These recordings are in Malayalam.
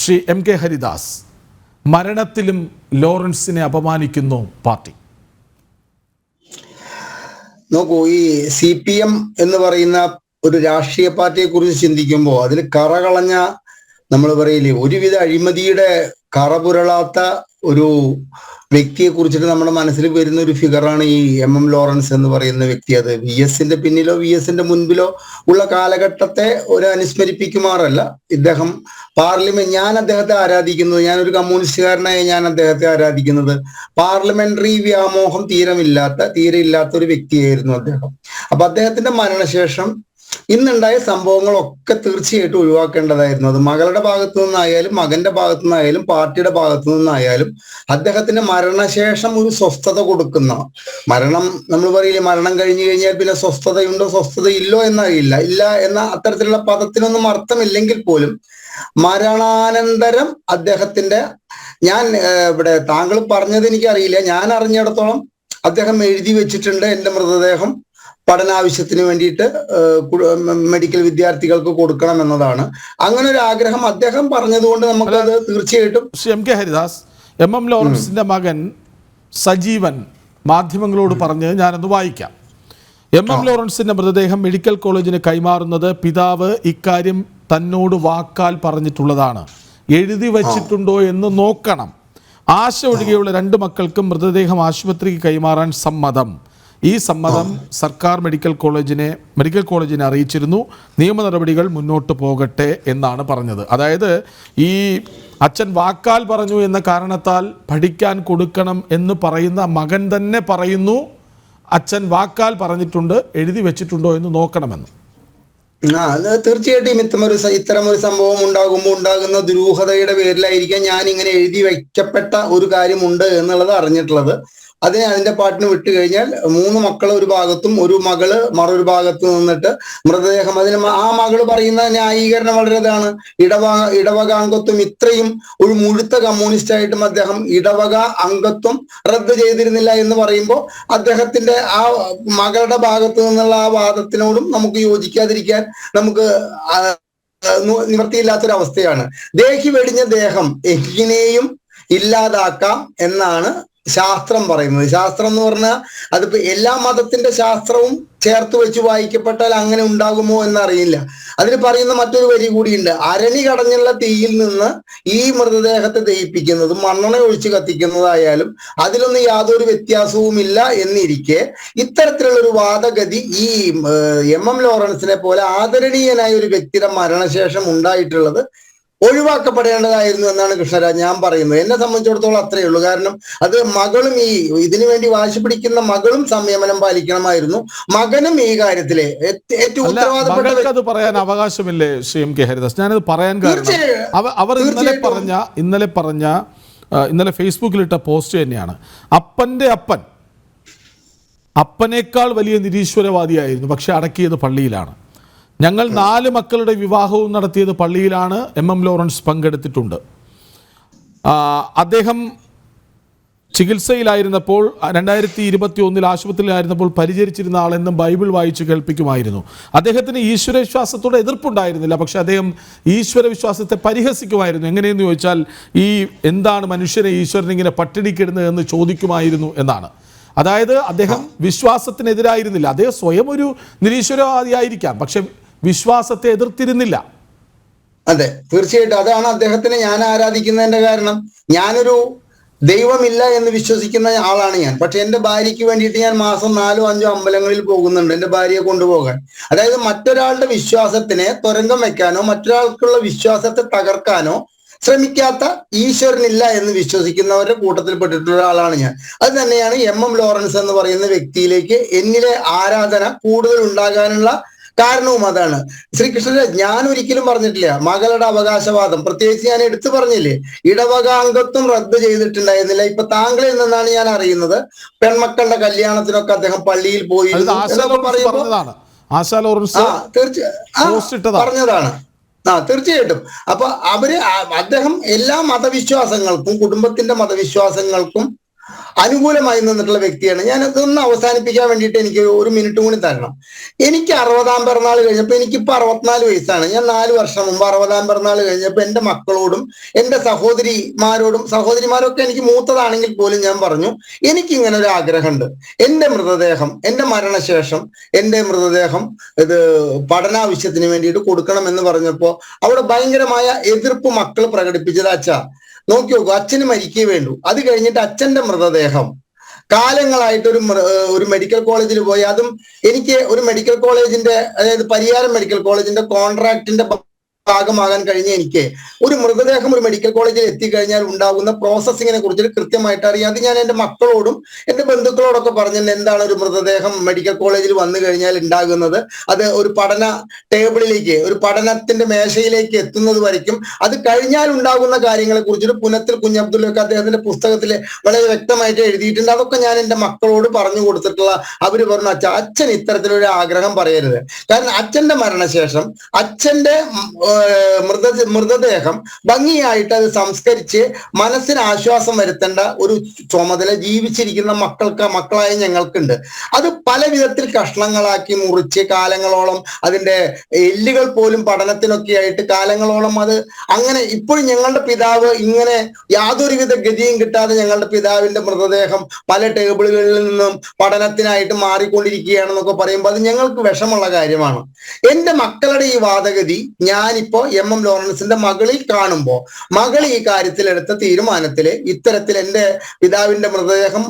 ശ്രീ എം കെ ഹരിദാസ് മരണത്തിലും ലോറൻസിനെ അപമാനിക്കുന്നു പാർട്ടി. നോക്കൂ ഈ സി പി എം എന്ന് പറയുന്ന ഒരു രാഷ്ട്രീയ പാർട്ടിയെ കുറിച്ച് ചിന്തിക്കുമ്പോൾ അതിൽ കറകളഞ്ഞ നമ്മൾ പറയില്ലേ ഒരുവിധ അഴിമതിയുടെ കറ പുരളാത്ത ഒരു വ്യക്തിയെ കുറിച്ചിട്ട് നമ്മുടെ മനസ്സിൽ വരുന്ന ഒരു ഫിഗറാണ് ഈ എം എം ലോറൻസ് എന്ന് പറയുന്ന വ്യക്തി. അത് വി എസിന്റെ പിന്നിലോ വി എസിന്റെ മുൻപിലോ ഉള്ള കാലഘട്ടത്തെ ഒരു അനുസ്മരിപ്പിക്കുമാറല്ല. ഇദ്ദേഹം പാർലമെന്റ് ഞാൻ അദ്ദേഹത്തെ ആരാധിക്കുന്നത് ഞാൻ ഒരു കമ്മ്യൂണിസ്റ്റുകാരനായി ഞാൻ അദ്ദേഹത്തെ ആരാധിക്കുന്നത്. പാർലമെന്ററി വ്യാമോഹം തീരമില്ലാത്ത തീരെ ഇല്ലാത്ത ഒരു വ്യക്തിയായിരുന്നു അദ്ദേഹം. അപ്പൊ അദ്ദേഹത്തിന്റെ മരണശേഷം ഇന്നുണ്ടായ സംഭവങ്ങളൊക്കെ തീർച്ചയായിട്ടും ഒഴിവാക്കേണ്ടതായിരുന്നു. അത് മകളുടെ ഭാഗത്തു നിന്നായാലും മകന്റെ ഭാഗത്തു നിന്നായാലും പാർട്ടിയുടെ ഭാഗത്തു നിന്നായാലും അദ്ദേഹത്തിന്റെ മരണശേഷം ഒരു സ്വസ്ഥത കൊടുക്കുന്ന മരണം നമ്മൾ പറയില്ലേ മരണം കഴിഞ്ഞു കഴിഞ്ഞാൽ പിന്നെ സ്വസ്ഥതയുണ്ടോ സ്വസ്ഥതയില്ലോ എന്നറിയില്ല. ഇല്ല എന്ന അത്തരത്തിലുള്ള പദത്തിനൊന്നും അർത്ഥമില്ലെങ്കിൽ പോലും മരണാനന്തരം അദ്ദേഹത്തിന്റെ ഞാൻ ഇവിടെ താങ്കൾ പറഞ്ഞത് എനിക്കറിയില്ല. ഞാൻ അറിഞ്ഞിടത്തോളം അദ്ദേഹം എഴുതി വെച്ചിട്ടുണ്ട് എന്റെ മൃതദേഹം. പഠനാവശ്യത്തിന് വേണ്ടിയിട്ട് മെഡിക്കൽ വിദ്യാർത്ഥികൾക്ക് കൊടുക്കണം എന്നതാണ്. അങ്ങനെ ഒരു ആഗ്രഹം അദ്ദേഹം പറഞ്ഞതുകൊണ്ട് നമുക്കത് തീർച്ചയായിട്ടും M K Haridas M M ലോറൻസിന്റെ മകൻ സജീവൻ മാധ്യമങ്ങളോട് പറഞ്ഞ് ഞാനത് വായിക്കാം. എം എം ലോറൻസിന്റെ മൃതദേഹം മെഡിക്കൽ കോളേജിന് കൈമാറുന്നത് പിതാവ് ഇക്കാര്യം തന്നോട് വാക്കാൽ പറഞ്ഞിട്ടുള്ളതാണ്. എഴുതി വച്ചിട്ടുണ്ടോ എന്ന് നോക്കണം. ആശ ഒഴികെയുള്ള രണ്ട് മക്കൾക്കും മൃതദേഹം ആശുപത്രിക്ക് കൈമാറാൻ സമ്മതം. ഈ സമ്മതം സർക്കാർ മെഡിക്കൽ കോളേജിനെ മെഡിക്കൽ കോളേജിനെ അറിയിച്ചിരുന്നു. നിയമ നടപടികൾ മുന്നോട്ട് പോകട്ടെ എന്നാണ് പറഞ്ഞത്. അതായത് ഈ അച്ഛൻ വാക്കാൽ പറഞ്ഞു എന്ന കാരണത്താൽ പഠിക്കാൻ കൊടുക്കണം എന്ന് പറയുന്ന മകൻ തന്നെ പറയുന്നു. അച്ഛൻ വാക്കാൽ പറഞ്ഞിട്ടുണ്ട് എഴുതി വെച്ചിട്ടുണ്ടോ എന്ന് നോക്കണമെന്ന്. ആ അത് തീർച്ചയായിട്ടും ഇത്തരം ഒരു ഇത്തരം ഒരു സംഭവം ഉണ്ടാകുമ്പോൾ ഉണ്ടാകുന്ന ദുരൂഹതയുടെ പേരിലായിരിക്കാം ഞാൻ ഇങ്ങനെ എഴുതി വയ്ക്കപ്പെട്ട ഒരു കാര്യമുണ്ട് എന്നുള്ളത് അറിഞ്ഞിട്ടുള്ളത്. അതിനെ അതിന്റെ പാട്ടിന് വിട്ടു കഴിഞ്ഞാൽ മൂന്ന് മക്കൾ ഒരു ഭാഗത്തും ഒരു മകൾ മറൊരു ഭാഗത്ത് നിന്നിട്ട് മൃതദേഹം. അതിന് ആ മകൾ പറയുന്ന ന്യായീകരണം വളരെ ഇതാണ് ഇടവക ഇടവക അംഗത്വം ഇത്രയും ഒരു മുഴുത്ത കമ്മ്യൂണിസ്റ്റ് ആയിട്ടും അദ്ദേഹം ഇടവക അംഗത്വം റദ്ദ് ചെയ്തിരുന്നില്ല എന്ന് പറയുമ്പോൾ അദ്ദേഹത്തിന്റെ ആ മകളുടെ ഭാഗത്ത് നിന്നുള്ള ആ വാദത്തിനോടും നമുക്ക് യോജിക്കാതിരിക്കാൻ നമുക്ക് നിവൃത്തിയില്ലാത്തൊരവസ്ഥയാണ് ദേഹി വെടിഞ്ഞ ദേഹം എങ്ങനെയും ഇല്ലാതാക്കാം എന്നാണ് ശാസ്ത്രം പറയുന്നത്. ശാസ്ത്രം എന്ന് പറഞ്ഞാൽ അതിപ്പോ എല്ലാ മതത്തിന്റെ ശാസ്ത്രവും ചേർത്ത് വെച്ച് വായിക്കപ്പെട്ടാൽ അങ്ങനെ ഉണ്ടാകുമോ എന്നറിയില്ല. അതിന് പറയുന്ന മറ്റൊരു വരി കൂടിയുണ്ട്. അരണി കടഞ്ഞുള്ള തീയിൽ നിന്ന് ഈ മൃതദേഹത്തെ ദഹിപ്പിക്കുന്നതും മണ്ണെണ്ണ ഒഴിച്ച് കത്തിക്കുന്നതായാലും അതിലൊന്നും യാതൊരു വ്യത്യാസവുമില്ല എന്നിരിക്കെ ഇത്തരത്തിലുള്ള ഒരു വാദഗതി ഈ എം. എം. ലോറൻസിനെ പോലെ ആദരണീയനായ ഒരു വ്യക്തിയുടെ മരണശേഷം ഉണ്ടായിട്ടുള്ളത് ഒഴിവാക്കപ്പെടേണ്ടതായിരുന്നു എന്നാണ് കൃഷ്ണരാജ് ഞാൻ പറയുന്നത്. എന്നെ സംബന്ധിച്ചിടത്തോളം അത്രയേ ഉള്ളൂ. കാരണം അത് മകളും ഈ ഇതിനു വേണ്ടി വാശി പിടിക്കുന്ന മകളും സംയമനം പാലിക്കണമായിരുന്നു. മകനും ഈ കാര്യത്തിലെ ഏറ്റ് ഏറ്റവും ഉത്തരവാദപ്പെട്ട പറയാൻ അവകാശമില്ലേ ശ്രീ എം കെ ഹരിദാസ്? ഞാനത് പറയാൻ കാരണം. അവർ ഇന്നലെ പറഞ്ഞ ഇന്നലെ പറഞ്ഞ ഇന്നലെ ഫേസ്ബുക്കിലിട്ട പോസ്റ്റ് തന്നെയാണ്. അപ്പന്റെ അപ്പൻ. അപ്പനേക്കാൾ വലിയ നിരീശ്വരവാദിയായിരുന്നു പക്ഷെ അടക്കിയത് പള്ളിയിലാണ്. ഞങ്ങൾ നാല് മക്കളുടെ വിവാഹവും നടത്തിയത് പള്ളിയിലാണ് എം എം ലോറൻസ് പങ്കെടുത്തിട്ടുണ്ട്. അദ്ദേഹം ചികിത്സയിലായിരുന്നപ്പോൾ രണ്ടായിരത്തി ഇരുപത്തി ഒന്നിൽ ആശുപത്രിയിലായിരുന്നപ്പോൾ പരിചരിച്ചിരുന്ന ആളെന്നും ബൈബിൾ വായിച്ച് കേൾപ്പിക്കുമായിരുന്നു. അദ്ദേഹത്തിന് ഈശ്വരവിശ്വാസത്തോട് എതിർപ്പുണ്ടായിരുന്നില്ല പക്ഷെ അദ്ദേഹം ഈശ്വര വിശ്വാസത്തെ പരിഹസിക്കുമായിരുന്നു. എങ്ങനെയെന്ന് ചോദിച്ചാൽ ഈ എന്താണ് മനുഷ്യനെ ഈശ്വരൻ ഇങ്ങനെ പട്ടിണിക്കിടുന്നത് എന്ന് ചോദിക്കുമായിരുന്നു എന്നാണ്. അതായത് അദ്ദേഹം വിശ്വാസത്തിനെതിരായിരുന്നില്ല. അദ്ദേഹം സ്വയം ഒരു നിരീശ്വരവാദിയായിരിക്കാം. പക്ഷെ വിശ്വാസത്തെ എതിർത്തിരുന്നില്ല. അതെ തീർച്ചയായിട്ടും. അതാണ് അദ്ദേഹത്തിനെ ഞാൻ ആരാധിക്കുന്നതിന്റെ കാരണം. ഞാനൊരു ദൈവമില്ല എന്ന് വിശ്വസിക്കുന്ന ആളാണ് ഞാൻ. പക്ഷെ എന്റെ ഭാര്യയ്ക്ക് വേണ്ടിയിട്ട് ഞാൻ മാസം നാലോ അഞ്ചോ അമ്പലങ്ങളിൽ പോകുന്നുണ്ട് എന്റെ ഭാര്യയെ കൊണ്ടുപോകാൻ. അതായത് മറ്റൊരാളുടെ വിശ്വാസത്തിനെ തുരങ്കം വെക്കാനോ മറ്റൊരാൾക്കുള്ള വിശ്വാസത്തെ തകർക്കാനോ ശ്രമിക്കാത്ത ഈശ്വരനില്ല എന്ന് വിശ്വസിക്കുന്നവരുടെ കൂട്ടത്തിൽ പെട്ടിട്ടുള്ള ഒരാളാണ് ഞാൻ. അത് തന്നെയാണ് എം എം ലോറൻസ് എന്ന് പറയുന്ന വ്യക്തിയിലേക്ക് എന്നിലെ ആരാധന കൂടുതൽ ഉണ്ടാകാനുള്ള കാരണവും അതാണ്. ശ്രീകൃഷ്ണന്റെ ഞാൻ ഒരിക്കലും പറഞ്ഞിട്ടില്ല. മകളുടെ അവകാശവാദം. പ്രത്യേകിച്ച് ഞാൻ എടുത്തു പറഞ്ഞില്ലേ? ഇടവകാംഗത്വം റദ്ദ് ചെയ്തിട്ടുണ്ടായിരുന്നില്ല. ഇപ്പൊ താങ്കളിൽ നിന്നാണ് ഞാൻ അറിയുന്നത്. പെൺമക്കളുടെ കല്യാണത്തിനൊക്കെ അദ്ദേഹം പള്ളിയിൽ പോയി പറഞ്ഞതാണ്. ആ തീർച്ചയായിട്ടും. അപ്പൊ അവർ അദ്ദേഹം എല്ലാ മതവിശ്വാസങ്ങൾക്കും കുടുംബത്തിന്റെ മതവിശ്വാസങ്ങൾക്കും അനുകൂലമായി നിന്നിട്ടുള്ള വ്യക്തിയാണ്. ഞാൻ അതൊന്ന് അവസാനിപ്പിക്കാൻ വേണ്ടിയിട്ട് എനിക്ക് ഒരു മിനിറ്റ് കൂടി തരണം. എനിക്ക് അറുപതാം പിറന്നാൾ കഴിഞ്ഞപ്പോൾ എനിക്കിപ്പോൾ അറുപത്തിനാല് വയസ്സാണ്. ഞാൻ നാല് വർഷം മുമ്പ് അറുപതാം പിറന്നാൾ കഴിഞ്ഞപ്പോൾ എന്റെ മക്കളോടും എന്റെ സഹോദരിമാരോടും സഹോദരിമാരൊക്കെ എനിക്ക് മൂത്തതാണെങ്കിൽ പോലും ഞാൻ പറഞ്ഞു എനിക്ക് ഇങ്ങനെ ഒരു ആഗ്രഹമുണ്ട്. എന്റെ മൃതദേഹം എന്റെ മരണശേഷം എന്റെ മൃതദേഹം ഇത് പഠനാവശ്യത്തിന് വേണ്ടിയിട്ട് കൊടുക്കണം എന്ന് പറഞ്ഞപ്പോൾ അവിടെ ഭയങ്കരമായ എതിർപ്പ് മക്കൾ പ്രകടിപ്പിച്ചത് അച്ഛാ നോക്കി നോക്കൂ അച്ഛന് മരിക്കേ വേണ്ടു. അത് കഴിഞ്ഞിട്ട് അച്ഛന്റെ മൃതദേഹം. കാലങ്ങളായിട്ട് ഒരു ഒരു മെഡിക്കൽ കോളേജിൽ പോയി. അതും എനിക്ക് ഒരു മെഡിക്കൽ കോളേജിന്റെ അതായത് പരിയാരം മെഡിക്കൽ കോളേജിന്റെ കോൺട്രാക്ടിന്റെ ഭാഗമാകാൻ കഴിഞ്ഞ എനിക്ക്. ഒരു മൃതദേഹം ഒരു മെഡിക്കൽ കോളേജിൽ എത്തിക്കഴിഞ്ഞാൽ ഉണ്ടാകുന്ന പ്രോസസ്സിങ്ങിനെ കുറിച്ച് കൃത്യമായിട്ട് അറിയാം. അത് ഞാൻ എന്റെ മക്കളോടും എന്റെ ബന്ധുക്കളോടൊക്കെ പറഞ്ഞിട്ടുണ്ട്. എന്താണ് ഒരു മൃതദേഹം മെഡിക്കൽ കോളേജിൽ വന്നു കഴിഞ്ഞാൽ ഉണ്ടാകുന്നത്? അത് ഒരു പഠന ടേബിളിലേക്ക് ഒരു പഠനത്തിന്റെ മേശയിലേക്ക് എത്തുന്നത് വരയ്ക്കും. അത് കഴിഞ്ഞാൽ ഉണ്ടാകുന്ന കാര്യങ്ങളെ കുറിച്ചിട്ട് പുനത്തിൽ കുഞ്ഞബ്ദുല്ലൊക്കെ അദ്ദേഹത്തിന്റെ പുസ്തകത്തിൽ വളരെ വ്യക്തമായിട്ട് എഴുതിയിട്ടുണ്ട്. അതൊക്കെ ഞാൻ എന്റെ മക്കളോട് പറഞ്ഞു കൊടുത്തിട്ടുള്ള അവർ പറഞ്ഞു അച്ഛൻ അച്ഛൻ ഇത്തരത്തിലൊരു ആഗ്രഹം പറയരുത്. കാരണം അച്ഛന്റെ മരണശേഷം അച്ഛന്റെ മൃത മൃതദേഹം ഭംഗിയായിട്ട് അത് സംസ്കരിച്ച് മനസ്സിന് ആശ്വാസം വരുത്തേണ്ട ഒരു ചുമതല ജീവിച്ചിരിക്കുന്ന മക്കൾക്ക് മക്കളായ ഞങ്ങൾക്കുണ്ട്. അത് പല വിധത്തിൽ കഷ്ണങ്ങളാക്കി മുറിച്ച് കാലങ്ങളോളം അതിന്റെ എല്ലുകൾ പോലും പഠനത്തിനൊക്കെ ആയിട്ട് കാലങ്ങളോളം അത് അങ്ങനെ ഇപ്പോഴും ഞങ്ങളുടെ പിതാവ് ഇങ്ങനെ യാതൊരുവിധ ഗതിയും കിട്ടാതെ ഞങ്ങളുടെ പിതാവിന്റെ മൃതദേഹം പല ടേബിളുകളിൽ നിന്നും പഠനത്തിനായിട്ട് മാറിക്കൊണ്ടിരിക്കുകയാണെന്നൊക്കെ പറയുമ്പോൾ അത് ഞങ്ങൾക്ക് വിഷമുള്ള കാര്യമാണ്. എന്റെ മക്കളുടെ ഈ വാദഗതി ഞാനിപ്പോ എം എം ലോറൻസിന്റെ മകളിൽ കാണുമ്പോൾ മകൾ ഈ കാര്യത്തിൽ എടുത്ത തീരുമാനത്തിൽ ഇത്തരത്തിൽ എന്റെ പിതാവിന്റെ മൃതദേഹം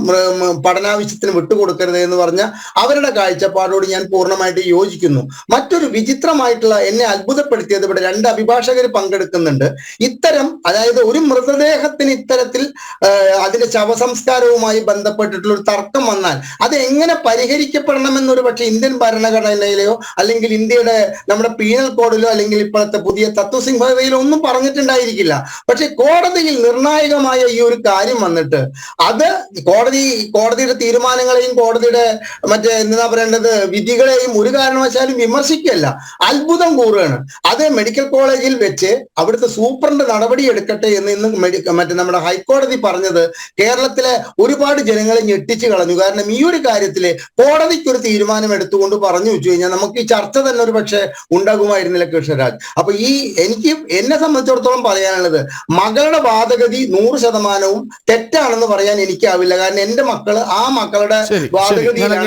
പഠനാവശ്യത്തിന് വിട്ടുകൊടുക്കരുത് എന്ന് പറഞ്ഞ അവരുടെ കാഴ്ചപ്പാടോട് ഞാൻ പൂർണമായിട്ട് യോജിക്കുന്നു. മറ്റൊരു വിചിത്രമായിട്ടുള്ള എന്നെ അത്ഭുതപ്പെടുത്തിയത് ഇവിടെ രണ്ട് അഭിഭാഷകർ പങ്കെടുക്കുന്നുണ്ട്. ഇത്തരം അതായത് ഒരു മൃതദേഹത്തിന് ഇത്തരത്തിൽ അതിന്റെ ശവസംസ്കാരവുമായി ബന്ധപ്പെട്ടിട്ടുള്ള ഒരു തർക്കം വന്നാൽ അത് എങ്ങനെ പരിഹരിക്കപ്പെടണമെന്നൊരു പക്ഷേ ഇന്ത്യൻ ഭരണഘടനയിലെയോ അല്ലെങ്കിൽ ഇന്ത്യയുടെ നമ്മുടെ പീനൽ കോഡിലോ അല്ലെങ്കിൽ ഇപ്പോഴത്തെ പുതിയ തത്വസിംഹതയിലോ ഒന്നും പറഞ്ഞിട്ടുണ്ടായിരിക്കില്ല. പക്ഷെ കോടതിയിൽ നിർണായകമായ ഈ ഒരു കാര്യം വന്നിട്ട് അത് കോടതി കോടതിയുടെ തീരുമാനങ്ങളെയും കോടതിയുടെ മറ്റേ എന്താ പറയേണ്ടത് വിധികളെയും ഒരു കാരണവശാലും വിമർശിക്കല്ല. അത്ഭുതം കൂറുകയാണ്. അത് മെഡിക്കൽ കോളേജിൽ വെച്ച് അവിടുത്തെ സൂപ്രണ്ട് നടപടി എടുക്കട്ടെ എന്ന് ഇന്ന് മറ്റേ നമ്മുടെ ഹൈക്കോടതി പറഞ്ഞത് കേരളത്തിലെ ഒരുപാട് ജനങ്ങളെ ഞെട്ടിച്ചു കളഞ്ഞു. കാരണം ഈ ഒരു കാര്യത്തിൽ കോടതിക്ക് ഒരു തീരുമാനം എടുത്തുകൊണ്ട് പറഞ്ഞു വെച്ചു കഴിഞ്ഞാൽ നമുക്ക് ഈ ചർച്ച തന്നെ ഒരു പക്ഷേ ഉണ്ടാകുമായിരുന്നില്ല കൃഷ്ണരാജ്. അപ്പൊ ഈ എനിക്ക് എന്നെ സംബന്ധിച്ചിടത്തോളം പറയാനുള്ളത് മകളുടെ വാദഗതി നൂറ് ശതമാനവും തെറ്റാണെന്ന് പറയാൻ എനിക്കാവില്ല. കാരണം എന്റെ മക്കൾ ആ മക്കളുടെ വാദഗതിയിലാണ്